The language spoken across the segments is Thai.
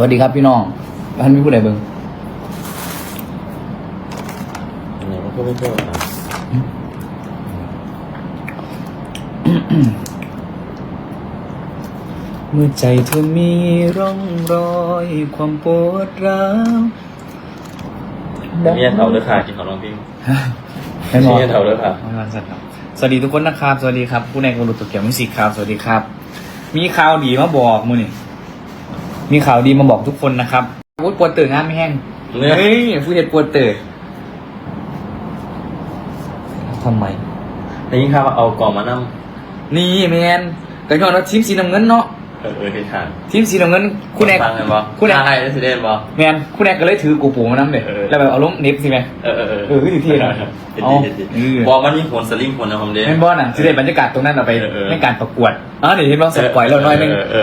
สวัสดีครับพี่น้องท่านมีผู้ใดเบิ่งอันไหนมันก็ไม่เชื่อนะเมื่อใจเธอมีร่องรอยความปวดร้าวเนี่ยเถาเด้อค่ะกินของน้องพิงแน่นอนเนี่ยเถาเด้อค่ะสวัสดีทุกคนนะครับ สวัสดีครับ ผู้ในกรุตุกเกี่ยวมิวสิกครับ สวัสดีครับ มีข่าวดีมาบอกมือนี่ มีข่าวดีมาบอกทุกคนนะครับวุ้ยปวดตื่นงานไม่แห้งเนี่ยเฮ้ยผู้เห็นปวดตื่นทำไมในยิ่งข้าวเอากล่องมานั่งนี่แมนแต่ก่อนเราทีมสีน้ำเงินเนาะเออเออเห็นทางทีมสีน้ำเงินคุณแอกฟังกันบ่คุณแอกใช่ได้สิเด่นบ่แมนคุณแอกก็เลยถือกูปูมานั่งเลยเออแล้วแบบเอาล้มเน็บสิแมนเออเออเออเออคืออยู่ที่ไหนเห็นเอาดีเห็นดีเออบอกมันมีผลสลิงผลนะผมเด้แมนบอลน่ะสิได้บรรยากาศตรงนั้นเราไปเออเออในการประกวดอ๋อเดี๋ยวเห็นบ้างสปอยเราหน่อยนึงเ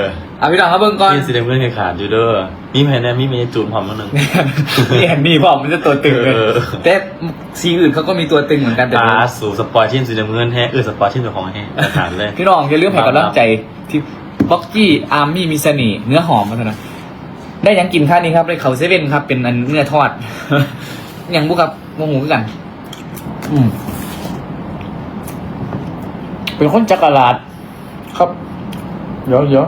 ออเออเอาพี่น้องครับเบิ่งก่อนที่สิเด่นเพื่อนเคยขาดอยู่เด้อมีแผ่นแน่มีเมจูนพร้อมมาหนึ่งนี่เห็นนี่บอกมันจะตัวตึงเลยเออ แต่สีอื่นเขาก็มีตัวตึงเหมือนกันแต่ตาสู่สปอยที่สีน้ำเงินแฮะเออสปอยที่เป็นของแฮะขาดเลย พี่น้องอย่าลืมให้กำลังใจที่บ็อกกี้อาร์มี่มีเสน่ห์เนื้อหอมมันนะได้ยังกินค่านี้ครับได้เขาเซเว่นครับเป็นอันเนื้อทอดอย่างบุกครับโมโหคือกัน อืมเป็นคนจักรลาดครับเยอะเยอะ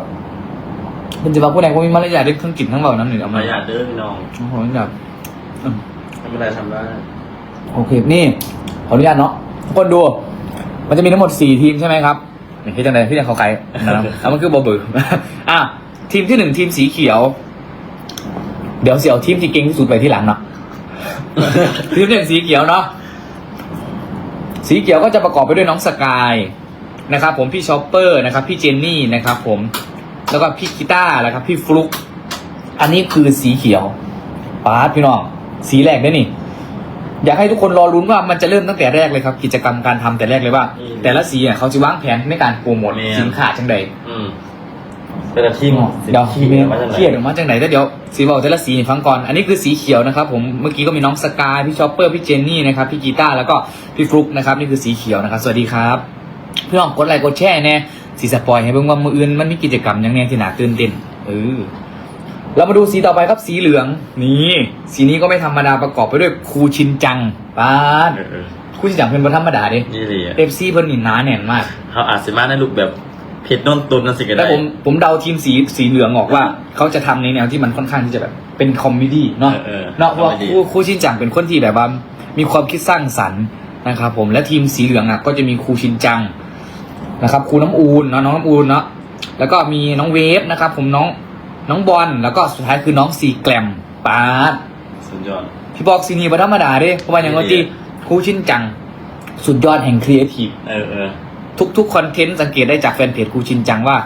เป็นจะบอกผู้ใดว่ามีมารยาทได้เครื่องกินทั้งเบาน้ำหนึ่งเอาปมาระหยัดเด้อพี่น้องโอ้โหแบบอืมทำอะไรทำได้โอเคนี่ขออนุญาตเนาะทุกคนดู มันจะมีทั้งหมดสี่ทีมใช่ไหมครับอย่างที่จังเลยที่จะเขาใครนะครับแล้วมันคือบอเบืออะทีมที่หนึ่งทีมสีเขียว เดี๋ยวเสียวทีมที่เก่งที่สุดไปที่หลังเนาะ ทีมหนึ่งสีเขียวเนาะสีเขียวก็จะประกอบไปด้วยน้องสกายนะครับ ผมพี่ชอปเปอร์นะครับ พี่เจนนี่นะครับ ผม แล้วก็พี่กีตาร์นะครับ พี่ฟลุก อันนี้คือสีเขียวป้าดพี่น้องสีแรกได้นี่ อยากให้ทุกคนรอลุ้นว่ามันจะเริ่มตั้งแต่แรกเลยครับ กิจกรรมการทำแต่แรกเลยว่า อืม แต่ละสีอะเขาจะวางแผนในการโปรโมทแม่นสินค้าจังใด อืมแต่ละทีมเดี๋ยวทีมมาจากไหนเครียดออกมาจากไหนแต่เดี๋ยวสีบอกแต่ละสีให้ฟังก่อน อันนี้คือสีเขียวนะครับผม เมื่อกี้ก็มีน้องสกาย พี่ชอปเปอร์ พี่เจนนี่นะครับ พี่กีตาร์แล้วก็พี่ฟลุกนะครับ นี่คือสีเขียวนะครับ สวัสดีครับ พี่น้องกดไลค์กดแชร์แน่ สีสปอยให้เบิ่งว่ามืออื่นมันมีกิจกรรมอย่างแน่ที่น่าตื่นเต้นเออเรามาดูสีต่อไปครับสีเหลืองนี่สีนี้ก็ไม่ธรรมดาประกอบไปด้วยคูชินจังป้าดเออเออคูชินจังเป็นบธรรมดาเด้นี่เลยอะเอฟซีเพิ่นนี่หนาแน่นมาก เขาอาจจะมาในรูปแบบเพชรโน้นตุนนั่นสิก็แต่ได้ ผมผมเดาทีมสีสีเหลืองออกว่า เขาจะทำในแนวที่มันค่อนข้างที่จะแบบเป็นคอมเมดี้เนาะเออเนาะเพราะว่า comedy ครูครูชินจังเป็นคนที่แบบว่ามีความคิดสร้างสรรค์นะครับผมและทีมสีเหลืองอะก็จะมีครูชินจัง นะครับครูน้ำอูนเนาะน้องน้ำอูนเนาะแล้วก็มีน้องเวฟนะครับ ผมน้องน้องบอลแล้วก็สุดท้ายคือน้องสีแกลมปาดสุดยอดพี่บอกซีนีบัธรรมดาเด้เพราะว่าอย่างว่าที่ครูชินจัง สุดยอดแห่งครีเอทีฟเออเออทุกๆคอนเทนต์สังเกตได้จากแฟนเพจครูชินจังว่า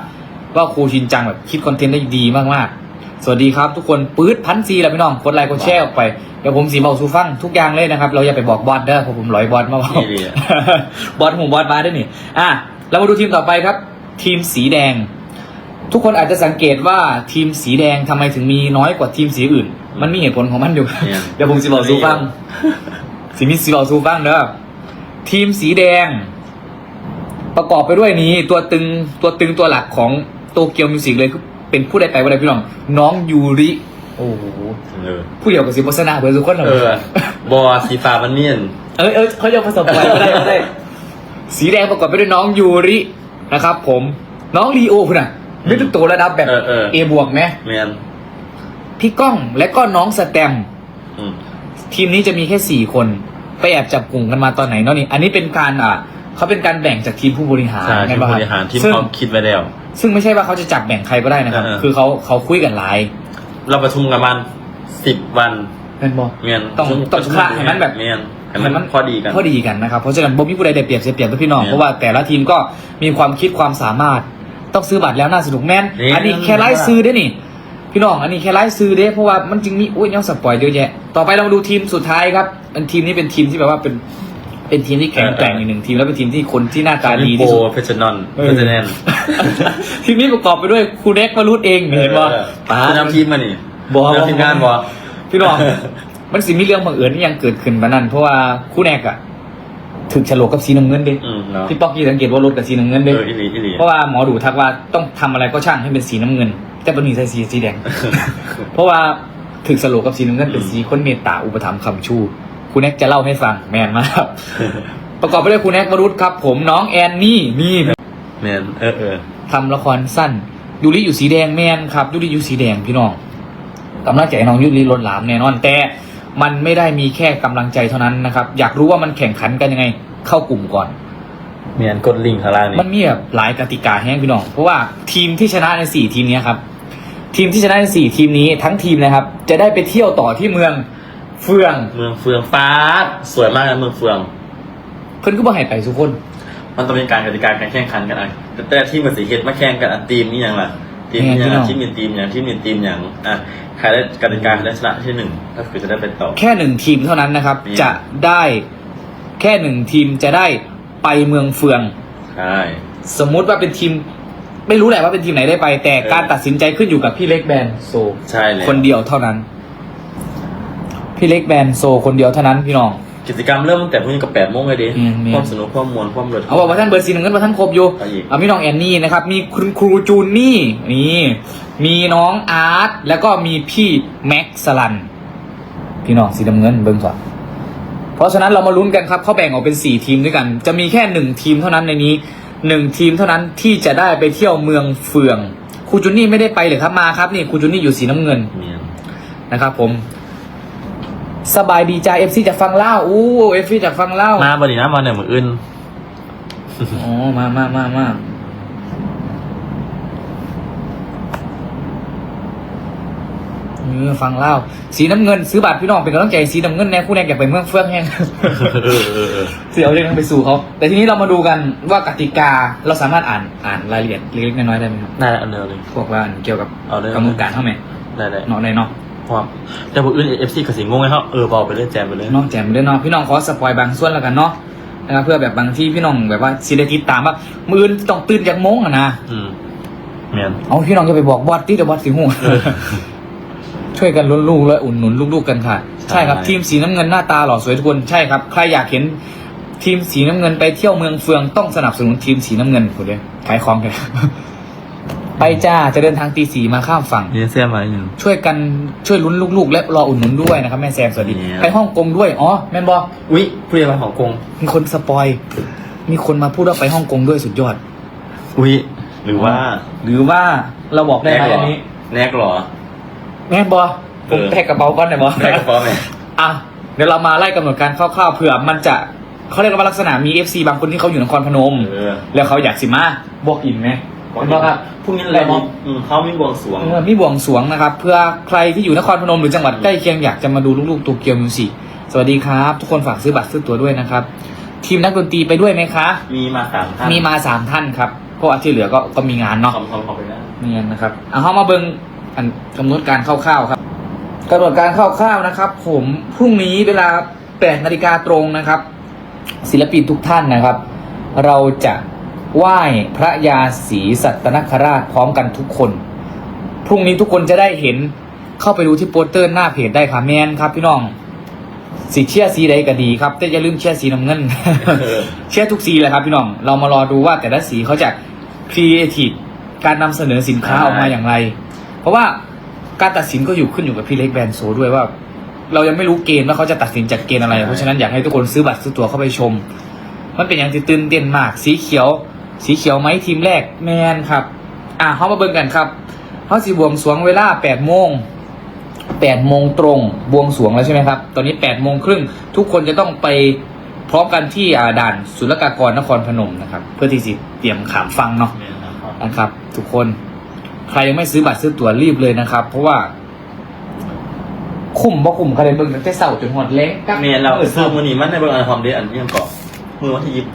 ว่าครูชินจังแบบคิดคอนเทนต์ได้ดีมากๆ สวัสดีครับ ทุกคนปื๊ดพันซีแล้วพี่น้องกดไลค์กดแชร์ออกไปเดี๋ยวผมสีเบาซูฟังทุกอย่างเลยนะครับ เราอย่าไปบอกบอสเด้อเพราะผมร้อยบอสมาเบานี่ดีอะบอสหูบอสมาด้วยนี่อะ เรามาดูทีมต่อไปครับ ทีมสีแดง ทุกคนอาจจะสังเกตว่าทีมสีแดงทำไมถึงมีน้อยกว่าทีมสีอื่น มันมีเหตุผลของมันอยู่เนี่ยเดี๋ยวผมสีเบาซูฟังสีมิสีเบาซูฟังเด้อทีมสีแดง ประกอบไปด้วยนี้ตัวตึงตัวตึงตัวหลักของโตเกียวมิวสิกเลยคือเป็นผู้ใดไปว่าใดพี่น้อง น้องยูริ โอ้โหเออผู้เดียวกับสิบวัฒนาเบอร์สุกคนหรเออบอสีฟ้ามันเนียนเออเออเขาจะผสมกันก็ได้ก็ได้ สีแดงประกอบไปด้วยน้องยูรินะครับ ผมน้องลีโอคุณอะนึกถึงตัวระดับแบบเออเออ เอบวกไหมแมนพี่ก้องและก็น้องสแตมป์อืม ทีมนี้จะมีแค่สี่คน ไปแอบจับกลุ่มกันมาตอนไหนเนาะนี่ อันนี้เป็นการอ่าเขาเป็นการแบ่งจากทีมผู้บริหารใช่ไงที่บ้างบครับริหารที่ซึ่งเขาคิดไว้แล้ว ซึ่งไม่ใช่ว่าเขาจะจับแบ่งใครก็ได้นะครับ เออเออ คือเขาเขาคุยกันหลายเราประชุมกันมันสิบวันเป็นบอเมียนต้องต้องคละให้มันแบบเมียน ให้มันพอดีกัน พอดีกันนะครับเพราะฉะนั้นบ่มีผู้ใดได้เปรียบเสียเปรียบกับพี่น้องเนี่ยเพราะว่าแต่ละทีมก็มีความคิดความสามารถต้องซื้อบัตรแล้วน่าสนุกแม่นเนี่ยอันนี้แค่ไลฟ์ซื้อได้นี่พี่น้องอันนี้แค่ไลฟ์ซื้อเด้เพราะว่ามันจึงมีอุ้ยยังสปอยเยอะแยะ ต่อไปเรามาดูทีมสุดท้ายครับอันทีมนี้เป็นทีมที่แบบว่าเป็นเป็นทีมที่แข็งแกร่งอีกหนึ่งทีมแล้วเป็นทีมที่คนที่หน้าตาดีโปที่สุดเพชรนอนเออเพชรแนนทีมนี้ประกอบไปด้วยครูเด็กมารุดเองเห็นป่ะป้าจะนำทีมมานี่บอนำทีมงานบอพี่น้อง มันสิมีเรื่องบังเอิญที่ยังเกิดขึ้นมานั่นเพราะว่าคู่แนกอะถึกฉลกกับสีน้ำเงินเด้อืมเนาะพี่ป๊อกกี้สังเกตว่ารถกับสีน้ำเงินเอเด้ออีหลีอีหลี เพราะว่าหมอดูทักว่าต้องทำอะไรก็ช่างให้เป็นสีน้ำเงิน แต่เป็นหนีใส่สีสีแดง เพราะว่าถึกสโลกับสีน้ำเงินเป็นสีคนเมตตาอุปถัมภ์คำชูคุณแน็กจะเล่าให้ฟังแมนมากประกอบไปด้วยคุณแน็กวรุษครับ ผมน้องแอนนี่นี่แมนเออเออทำละครสั้นยูริอยู่สีแดงแมนครับยูริอยู่สีแดงพี่น้องกำลังใจให้น้องยูริล้นหลามแน่นอนแต่ มันไม่ได้มีแค่กำลังใจเท่านั้นนะครับ อยากรู้ว่ามันแข่งขันกันยังไง เข้ากลุ่มก่อนแมนกดลิงก์ข้างล่างนี่มันมีแบบหลายกติกาแห้งพี่น้อง เพราะว่าทีมที่ชนะในสี่ทีมเนี้ยครับ ทีมที่ชนะในสี่ทีมนี้ทั้งทีมนะครับ จะได้ไปเที่ยวต่อที่เมืองเฟือง เมืองเฟืองฟ้าดสวยมากนะเมืองเฟืองเพิ่นก็บ่ให้ไปทุกคน มันต้องเป็นการกติกาการแข่งขันกันอะแต่แต่ที่มันสีเฮ็ดมาแข่งกันอันทีมนี่ยังล่ะ ทีมนี่ยังแม่นพี่น้องที่มีทีมอย่างที่มีทีมอย่างอะใครได้กติกาใครได้ชนะที่หนึ่งก็คือจะได้เป็นต่อ แค่หนึ่งทีมเท่านั้นนะครับนี่จะได้แค่หนึ่งทีมจะได้ไปเมืองเฟืองใช่สมมุติว่าเป็นทีม ไม่รู้แหละว่าเป็นทีมไหนได้ไป แต่เออการตัดสินใจขึ้นอยู่กับพี่เล็กแบนโซใช่เลยคนเดียวเท่านั้น พี่เล็กแบนโซคนเดียวเท่านั้นพี่น้อง กิจกรรมเริ่มตั้งแต่พรุ่งนี้กับแปดโมงเลยดิอืมแม่นความสนุกความมวลความเลิศ เอาบอกว่าท่านเบอร์ซีหนึ่งเงินมาท่านครบอยู่เอาอีก เอาพี่น้องแอนนี่นะครับมีคุณครูจูนนี่นี่มีน้องอาร์ตแล้วก็มีพี่แม็กซ์สลัน พี่น้องสีน้ำเงินเบิ้งก่อนเพราะฉะนั้นเรามาลุ้นกันครับเขาแบ่งออกเป็นสี่ทีมด้วยกัน จะมีแค่หนึ่งทีมเท่านั้นในนี้หนึ่งทีมเท่านั้นที่จะได้ไปเที่ยวเมืองเฟืองครูจูนนี่ไม่ได้ไปเลยครับมาครับนี่ครูจูนนี่อยู่สีน้ำเงินเมียนนะครับผม สบายดีจ้าเอฟซีจากฟังเล่าอู้เอฟซีจากฟังเล่ามาบันนี้นะมาเนี่ยมืออื่นอ๋อมามามามาเออฟังเล่า สีน้ำเงินซื้อบัตรพี่น้องเป็นกำลังใจสีน้ำเงินแน่คู่แน่อยากไปเมืองเฟื่องแห้งเออเออเออเสียเอาเรื่องนั้นไปสู่เขาแต่ทีนี้เรามาดูกันว่ากติกาเราสามารถอ่านอ่านรายละเอียดเล็กๆน้อยๆได้ไหมครับได้เอาเร็วเลยพวกว่าเกี่ยวกับเอาเลยกำหนดการเท่าไหร่ได้ได้เนาะในเนาะ ความแต่มืออื่นเอฟซีกับสิงงงไงครับเออบอกไปเลยแจมไปเลยเนาะแจมเด้อเนาะพี่น้องขอสปอยบางส่วนแล้วกันเนาะนะครับเพื่อแบบบางที่พี่น้องแบบว่าซีได้ติดตามว่ามืออื่นต้องตื่นจากโมงอะนะอืมเมียน เอาพี่น้องจะไปบอกบอสที่เดี๋ยวบอสสิหูเออช่วยกันลุ้นลูกและอุ่นหนุนลูกๆกันค่ะ ใช่ ใช่ครับทีมสีน้ำเงินหน้าตาหล่อสวยทุกคนใช่ครับใครอยากเห็นทีมสีน้ำเงินไปเที่ยวเมืองเฟืองต้องสนับสนุนทีมสีน้ำเงินคุณเลยขายของกัน ไปจ้าจะเดินทางตีสีมาข้ามฝั่งนี่เสียมาอย่างช่วยกันช่วยลุ้นลูกๆ และรออุ่นหนุนด้วยนะครับแม่แซมสวัสดี เนี่ย ไปฮ่องกงด้วยอ๋อแม่นบออุ้ยผู้เรียนมาของกง มีคนสปอย มีคนมาพูดว่าไปฮ่องกงด้วยสุดยอด อุ้ยหรือว่าหรือว่าเราบอกได้ไหมเหรอัอนนี้ แนกเหรอ แม่นบอผมเออแพ็กกระเป๋าก้อนหน่อยบอ แนกกระเป๋าไหมอะเดี๋ยวเรามาไล่กำหนดการคร่าวๆเผื่อมันจะเขาเรียกว่าลักษณะมี FC บางคนที่เขาอยู่นครพนม เออ แล้วเขาอยากสิมาบอกอินไหม เห็นปะครับพรุ่งนี้อะไรนี่อืมเขามีบวงสรวงเออมีบวงสรวงนะครับ เพื่อใครที่อยู่นครพนมหรือจังหวัดใกล้เคียงอยากจะมาดูลูกๆตัวเกียวมิวสิกสวัสดีครับ ทุกคนฝากซื้อบัตรซื้อตั๋วด้วยนะครับ ทีมนักดนตรีไปด้วยไหมคะ มีมาสามท่านมีมาสามท่านครับเพราะว่าที่เหลือก็ก็มีงานเนาะคอมคอมคอมไปแล้วเนียนนะครับเอาเข้ามาเบิงอันกำหนดการคร่าวๆครับกำหนดการคร่าวๆนะครับ ผมพรุ่งนี้เวลา8นาฬิกาตรงนะครับ ศิลปินทุกท่านนะครับ เราจะ ไหว้พระยาศรีสัตนคราชพร้อมกันทุกคน พรุ่งนี้ทุกคนจะได้เห็นเข้าไปดูที่โปสเตอร์หน้าเพจได้ค่ะแมนครับ พี่น้องสีเชียร์สีใดก็ดีครับ แต่อย่าลืมเชียร์สีน้ำเงิน เชียร์ทุกสีเลยครับพี่น้อง เรามารอดูว่าแต่ละสีเขาจะครีเอทีฟการนำเสนอสินค้าออกมาอย่างไร เพราะว่าการตัดสินก็อยู่ขึ้นอยู่กับพี่เล็กแบรนด์โซด้วยว่า เรายังไม่รู้เกณฑ์ว่าเขาจะตัดสินจากเกณฑ์อะไร เพราะฉะนั้นอยากให้ทุกคนซื้อบัตรซื้อตั๋วเข้าไปชม มันเป็นอย่างที่ตื่นเต้นมาก สีเขียว สีเขียวไหมทีมแรกแมนครับ อะเขามาเบิ่งกันครับเขาสีบวงสรวงเวลาแปดโมงแปดโมงตรงบวงสรวงแล้วใช่ไหมครับ ตอนนี้แปดโมงครึ่งทุกคนจะต้องไปพร้อมกันที่อ่าด่านศุลกากรนครพนมนะครับ เพื่อที่จะเตรียมขามฟังเนาะนะครับ ทุกคนใครยังไม่ซื้อบัตรซื้อตั๋วรีบเลยนะครับ เพราะว่า คุ้มบ่คุ้มเขาเลยเบิ่งตั้งแต่เสาร์จนหอดเล็กเมียนเราเสื้อมือหนีมันในเบอร์อันความเดอันยังเกาะมือวันที่ยิบ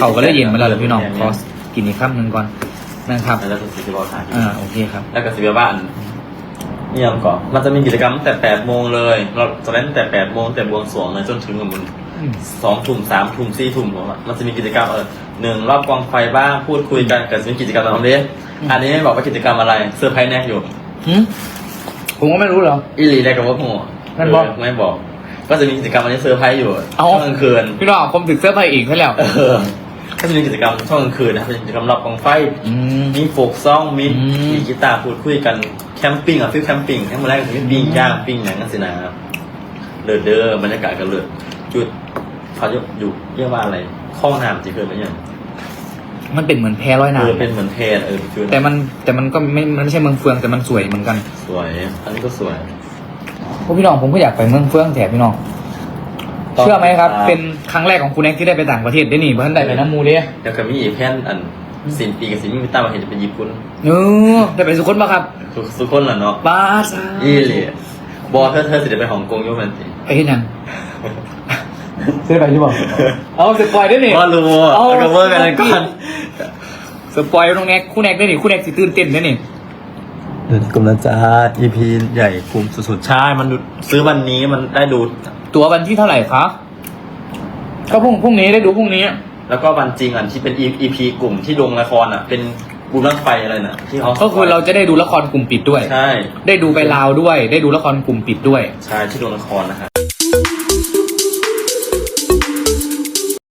เขาก็ได้เย็นมาแล้วเหรอพี่น้องขอกินอีกคำหนึ่งก่อนนะครับแล้วก็สิบบอกทางอ่าโอเคครับแล้วก็สิบบ้านนี่ยังเกาะมันจะมีกิจกรรมตั้งแต่แปดโมงเลย เราจะเล่นตั้งแต่แปดโมงแต่บวงสรวงเลยจนถึงมันอืมสองทุ่มสามทุ่มสี่ทุ่มผมอะมันจะมีกิจกรรมเออหนึ่งรอบกองไฟบ้างพูดคุยกันกับจะมีกิจกรรมอะไรนี้อันนี้ไม่บอกว่ากิจกรรมอะไรเซอร์ไพรส์แน่อยู่หืมผมก็ไม่รู้เหรออีหลีได้กับว่าหัวนั่นบอกไม่บอก ก็จะมีกิจกรรมอันนี้เซอร์ไพรส์อยู่เอ้ากลางคืนพี่น้องผมถึงเสื้อผ้าอีกใช่แล้ว เออก็จะมีกิจกรรมช่วงกลางคืนนะเป็นกิจกรรมรอบกองไฟ อืม มีโฟกซองมีอืม มีกีตาร์พูดคุยกันแคมปิ้งอะฟิลแคมปิ้งทั้งหมดแรกก็คือปิ้งย่างปิ้งอย่างนั้นสินะเลิศเด้อบรรยากาศก็เลิศจุดเขาอยู่อยู่เรียกว่าอะไรห้องน้ำจีเคยไหมยังมันเป็นเหมือนแพร้อยเอน้อเป็นเหมือนเทนเออฟิลำแต่มันแต่มันก็ไม่มันไม่ใช่เมืองเฟืองแต่มันสวยเหมือนกัน สวย อันนี้ก็สวย พวกพี่น้องผมก็อยากไปเมืองเฟืองแถบพี่น้องต้องเชื่อไหมครับ ครับ เป็นครั้งแรกของคุณแอกที่ได้ไปต่างประเทศได้หนิเพราะท่านได้ไปน้ำมูเลยเดี๋ยวกับมีอีกแพนอันสินปีกับสินมีตามาเห็นจะเป็นญี่ปุ่นเออได้ไปสุโขทัยปะครับทุกทุกคนล่ะเนาะบ้าซายี่เลยบอเธอเธอสิจะไปฮ่องกงอยุ่แมันสิไปที่นั่นซื้อไปใช่ป่ะเอาสปอยได้หนิ บอรู้เอา เอากระเบอร์กันเลยก่อนสปอยน้องแน็กคู่แน็กได้หนิคู่แน็กสิตื่นเต้นได้หนิ กลุ่มนะจ๊ะ EP ใหญ่กลุ่มสุดๆ ใช่ มันดูซื้อวันนี้มันได้ดู ตัววันที่เท่าไหร่คะก็พรุ่งพรุ่งนี้ได้ดูพรุ่งนี้ แล้วก็วันจริงอันที่เป็น EP กลุ่มที่ลงละครอะ เป็นบุญรักไฟอะไรน่ะ ที่เขาก็คือเราจะได้ดูละครกลุ่มปิดด้วย ใช่ ได้ดูไปลาวด้วย ได้ดูละครกลุ่มปิดด้วย ใช่ ที่ลงละครนะครับ